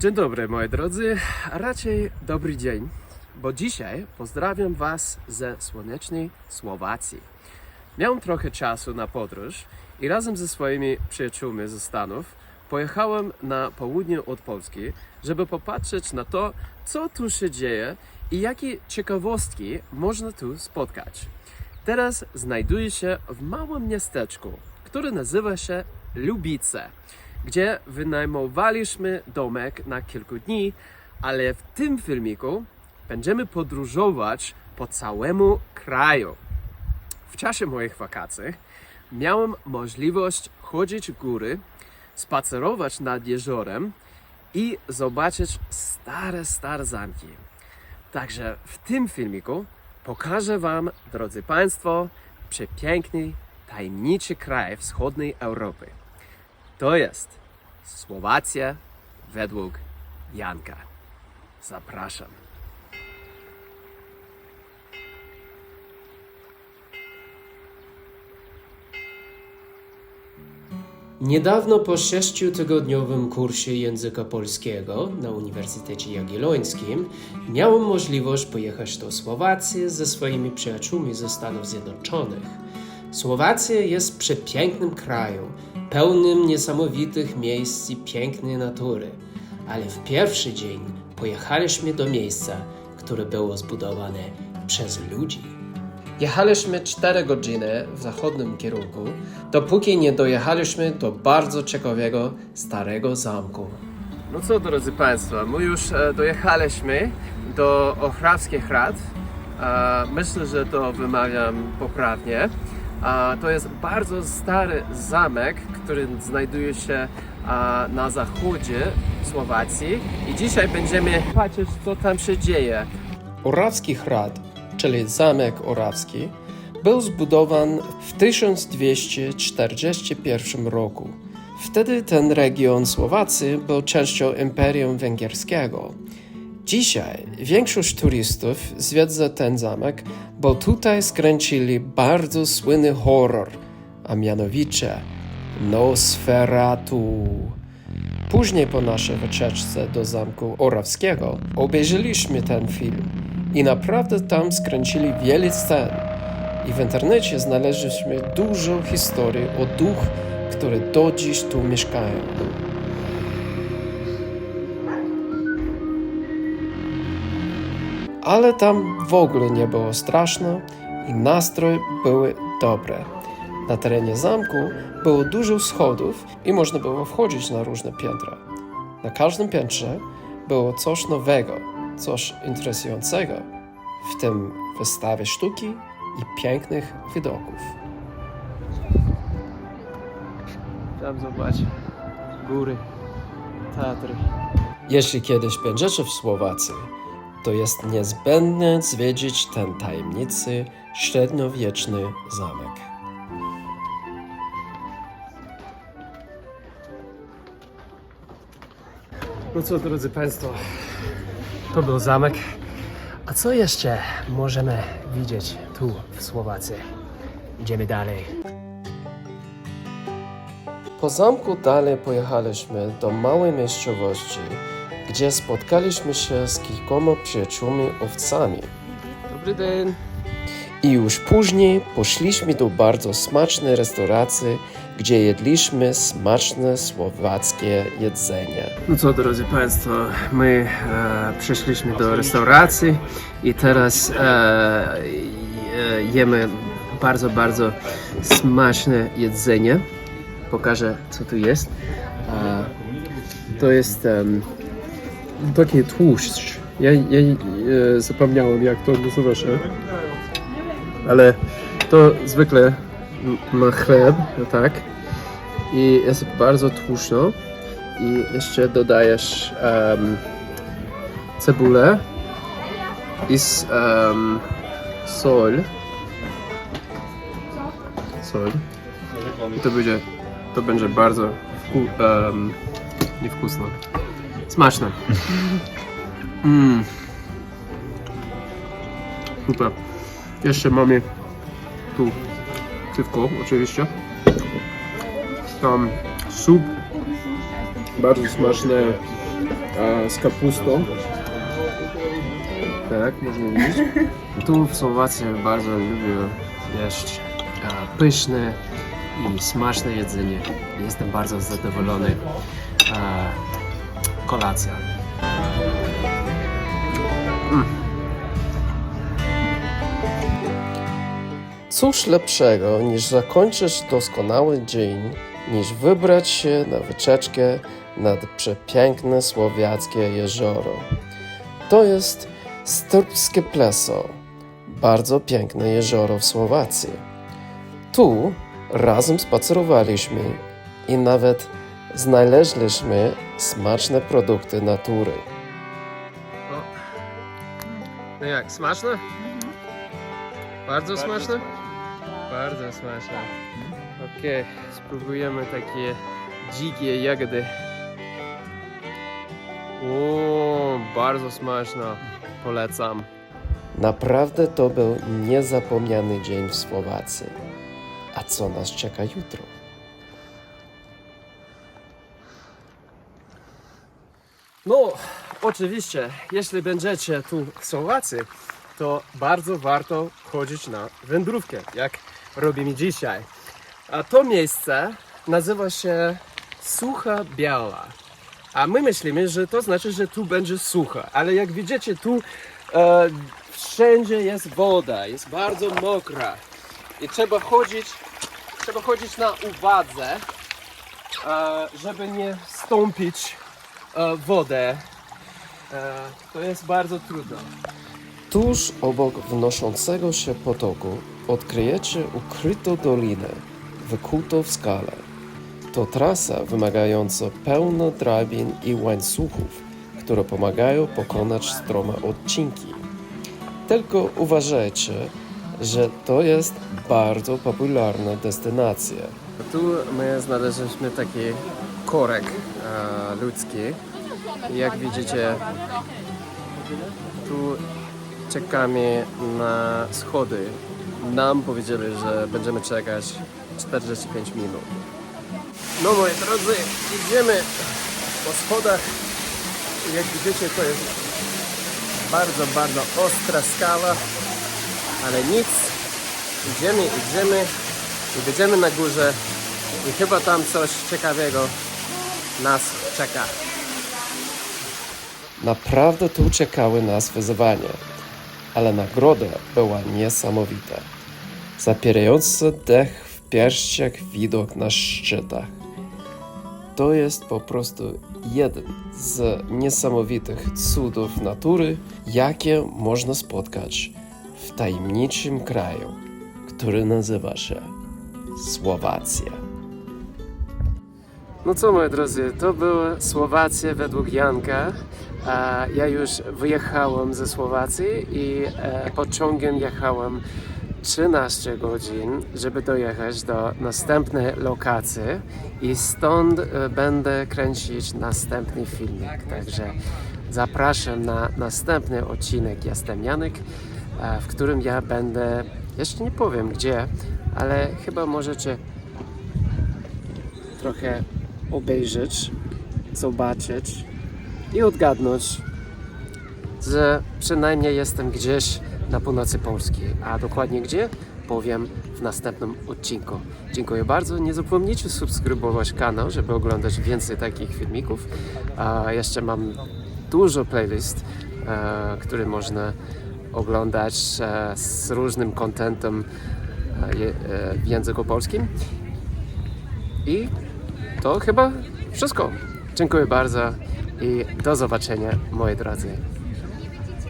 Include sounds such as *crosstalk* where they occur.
Dzień dobry moi drodzy, a raczej dobry dzień, bo dzisiaj pozdrawiam Was ze słonecznej Słowacji. Miałem trochę czasu na podróż i razem ze swoimi przyjaciółmi ze Stanów pojechałem na południe od Polski, żeby popatrzeć na to, co tu się dzieje i jakie ciekawostki można tu spotkać. Teraz znajduję się w małym miasteczku, które nazywa się Lubice, gdzie wynajmowaliśmy domek na kilku dni, ale w tym filmiku będziemy podróżować po całemu kraju. W czasie moich wakacji miałem możliwość chodzić góry, spacerować nad jeziorem i zobaczyć stare, stare zamki. Także w tym filmiku pokażę Wam, drodzy Państwo, przepiękny, tajemniczy kraj wschodniej Europy. To jest Słowacja według Janka. Zapraszam. Niedawno po sześciotygodniowym kursie języka polskiego na Uniwersytecie Jagiellońskim miałem możliwość pojechać do Słowacji ze swoimi przyjaciółmi ze Stanów Zjednoczonych. Słowacja jest przepięknym krajem, pełnym niesamowitych miejsc i pięknej natury, ale w pierwszy dzień pojechaliśmy do miejsca, które było zbudowane przez ludzi. Jechaliśmy 4 godziny w zachodnim kierunku, dopóki nie dojechaliśmy do bardzo ciekawego starego zamku. No co, drodzy Państwo, my już e, dojechaliśmy do Ochrawskich Rad. E, myślę, że to wymawiam poprawnie. To jest bardzo stary zamek, który znajduje się na zachodzie Słowacji i dzisiaj będziemy patrzeć, co tam się dzieje. Orawski Hrad, czyli Zamek Orawski, był zbudowany w 1241 roku. Wtedy ten region Słowacji był częścią Imperium Węgierskiego. Dzisiaj większość turystów zwiedza ten zamek, bo tutaj skręcili bardzo słynny horror, a mianowicie Nosferatu. Później po naszej wycieczce do zamku Orawskiego obejrzeliśmy ten film i naprawdę tam skręcili wiele scen. I w internecie znaleźliśmy dużo historii o duch, które do dziś tu mieszkają. Ale tam w ogóle nie było straszno i nastrój były dobre. Na terenie zamku było dużo schodów i można było wchodzić na różne piętra. Na każdym piętrze było coś nowego, coś interesującego, w tym wystawy sztuki i pięknych widoków. Tam zobacz, góry, Tatry. Jeśli kiedyś będziecie w Słowacji, to jest niezbędne zwiedzić ten tajemnicy średniowieczny zamek. No co, drodzy Państwo, to był zamek. A co jeszcze możemy widzieć tu w Słowacji? Idziemy dalej. Po zamku dalej pojechaliśmy do małej miejscowości, gdzie spotkaliśmy się z kilkoma przyjaciółmi owcami. Dobry dzień. I już później poszliśmy do bardzo smacznej restauracji, gdzie jedliśmy smaczne słowackie jedzenie. No co, drodzy Państwo, my e, przyszliśmy do restauracji i teraz e, e, jemy bardzo, bardzo smaczne jedzenie. Pokażę, co tu jest. E, to jest taki tłuszcz. Ja, ja e, zapomniałem, jak to nazywa się ale to zwykle ma chleb, no tak, i jest bardzo tłuszczo i jeszcze dodajesz cebulę i s, em, sol. Sol. I to będzie, to będzie bardzo wku, niewkusne. Smaczne. Mm. Super. Jeszcze mamy tu piwko oczywiście. Tam sup. Bardzo smaczne z kapustą. Tak, można widzieć. *laughs* Tu w Słowacji bardzo lubię jeść e, pyszne i smaczne jedzenie. Jestem bardzo zadowolony. E, kolacja. Cóż lepszego niż zakończyć doskonały dzień, niż wybrać się na wycieczkę nad przepiękne słowiackie jezioro. To jest Strbskie Pleso, bardzo piękne jezioro w Słowacji. Tu razem spacerowaliśmy i nawet znaleźliśmy smaczne produkty natury. No jak, smaczne? Bardzo smaczne? Bardzo smaczne. Okej, spróbujemy takie dzikie jagody. O, bardzo smaczne. Polecam. Naprawdę to był niezapomniany dzień w Słowacji. A co nas czeka jutro? No, oczywiście, jeśli będziecie tu w Słowacji, to bardzo warto chodzić na wędrówkę, jak robimy dzisiaj. A to miejsce nazywa się Sucha Biała. A my myślimy, że to znaczy, że tu będzie sucha, ale jak widzicie, tu e, wszędzie jest woda, jest bardzo mokra i trzeba chodzić, trzeba chodzić na uwadze, e, żeby nie wstąpić e, wodę. E, to jest bardzo trudno. Tuż obok wnoszącego się potoku odkryjecie ukrytą dolinę, wykutą w skale. To trasa wymagająca pełno drabin i łańcuchów, które pomagają pokonać strome odcinki. Tylko uważajcie, że to jest bardzo popularna destynacja. Tu my znaleźliśmy taki korek e, ludzki. Jak widzicie, tu czekamy na schody. Nam powiedzieli, że będziemy czekać 45 minut. No moi drodzy, idziemy po schodach. Jak widzicie, to jest bardzo, bardzo ostra skała, ale nic. Idziemy, idziemy i będziemy na górze i chyba tam coś ciekawego nas czeka. Naprawdę tu czekały nas wyzwania, ale nagroda była niesamowita. Zapierający dech w pierściach widok na szczytach. To jest po prostu jeden z niesamowitych cudów natury, jakie można spotkać w tajemniczym kraju, który nazywa się Słowacja. No co moi drodzy, to była Słowacja według Janka. Ja już wyjechałem ze Słowacji i e, pociągiem jechałem 13 godzin, żeby dojechać do następnej lokacji i stąd e, będę kręcić następny filmik. Także zapraszam na następny odcinek Jestem Janek, w którym ja będę, jeszcze nie powiem gdzie, ale chyba możecie trochę obejrzeć, zobaczyć i odgadnąć, że przynajmniej jestem gdzieś na północy Polski, a dokładnie gdzie powiem w następnym odcinku. Dziękuję bardzo. Nie zapomnijcie subskrybować kanał, żeby oglądać więcej takich filmików. A jeszcze mam dużo playlist, e, które można oglądać e, z różnym contentem je- e, w języku polskim. I to chyba wszystko. Dziękuję bardzo i do zobaczenia, moi drodzy.